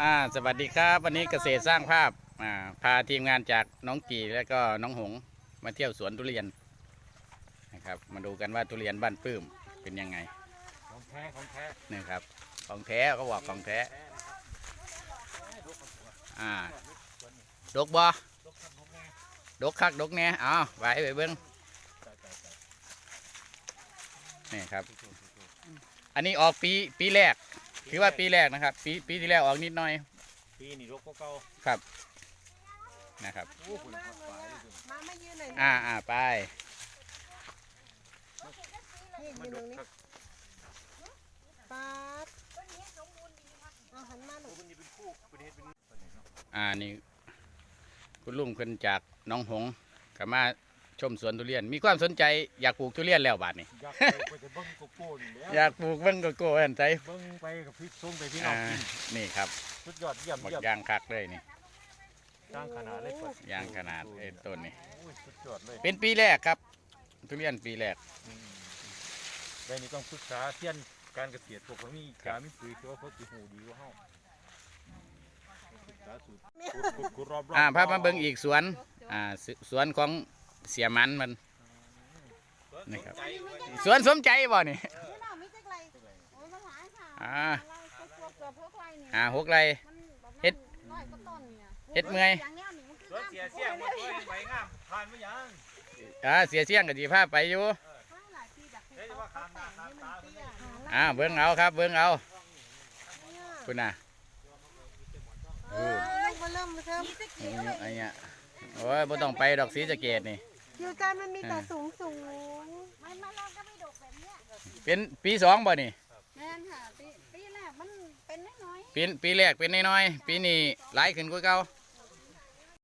อ่าสวัสดีครับ วันนี้เกษตรสร้างภาพอ่าพาทีมงานจากน้องกีและก็น้องหงมาเที่ยวสวนทุเรียนนะครับ มาดูกันว่าทุเรียนบ้านปื้มเป็นยังไงของแท้ของแท้นี่ครับของแท้เขาบอกของแท้อ่าดกบ่ดกคักดกเนี่ยเอาไว้ไปเบิ้งนี่ครับ อันนี้ออกปีปีแรก ถือว่าปีแรกนะครับ ปีปีที่แล้วออกนิดหน่อย ปีนี่รกก็เก่าครับนะครับ โอ้คุณพักฝ่ายเลยคุณมามายืนหน่อยอ่าอ่าไปนี่มันยืนดตรกงนี้คักป๊าดเอาหันมาหโอ้นูมันนี่เป็นคู่เป็นเฮ็ดเป็นอ่านี่คุณลุงขึ้นจากหน้องหงส์กมา ชมสวนทุเรียน มีความสนใจอยากปลูกทุเรียนแล้วบาดนี้ อยากไปไปจะเบิ้งโกโก้นี่แล้วอยากปลูกเบิ้งโกโก้เห็นใจเบิ้งไปกับพี่ส้มไปพี่น้ออ่างกินนี่ครับสุดยอดเยี่ยมหมดเยี่ยมยางคักเลยนี่จ้างขนาดเลยยางขนาดไอ้ต้นนี่โอ้ยสุดยอดเลยเป็นปีแรกครับ ทุเรียนปีแรก อืมได้นี่ต้องปรึกษาเทียนการเกษตรพวกเขามีการมีปุ๋ยเขาเขาสิหูดีกว่าเฮาศึกษาสูตรขุดขุดขุดรอบๆอ่าพามาเบิ้งอีกสวนอ่าสสวนของ เสียมันมันนี่ครับสวนสมใจบ่นี่นี่เราไม่จักไรโอ้ยมันหลายค่ะอ่าอะไรก็ตัวเกือบเพิ่มไรนี่อ่าหกไรมันประมาณเฮ็ดร้อยกว่าต้นเนี่ยเฮ็ดเมื่อยางเนี้ยนี่มันคือสวนเสียเสียงหมดเลยใบงามผ่านมายังอ่าเสียเชียงกับจีพาไปอยู่ข้างหลายปีจากที่เฮ้ยเขาว่าเขาข้ามหแต่น้างข้ามให้มันตาเตี้ยอ่าเบิ้งเอาครับเบิ้งเอาเนี่ยคุณน่ะเออเริ่มมาเริ่มมาเริ่มอืมไอ้เนี้ยโอ้ยบ่ต้องไปดอกสีสะเกตนี่ อยู่กันมันมีแต่สูงสูงไม่มาเราก็ไม่ดกแบบเนี้ยเป็นปีสองบ่นี่แม่นค่ะปีปีแรกมันเป็นน้อยปีปีแรกเป็นน้อยๆปีนี้หลายขึ้นกว่าเก่าๆ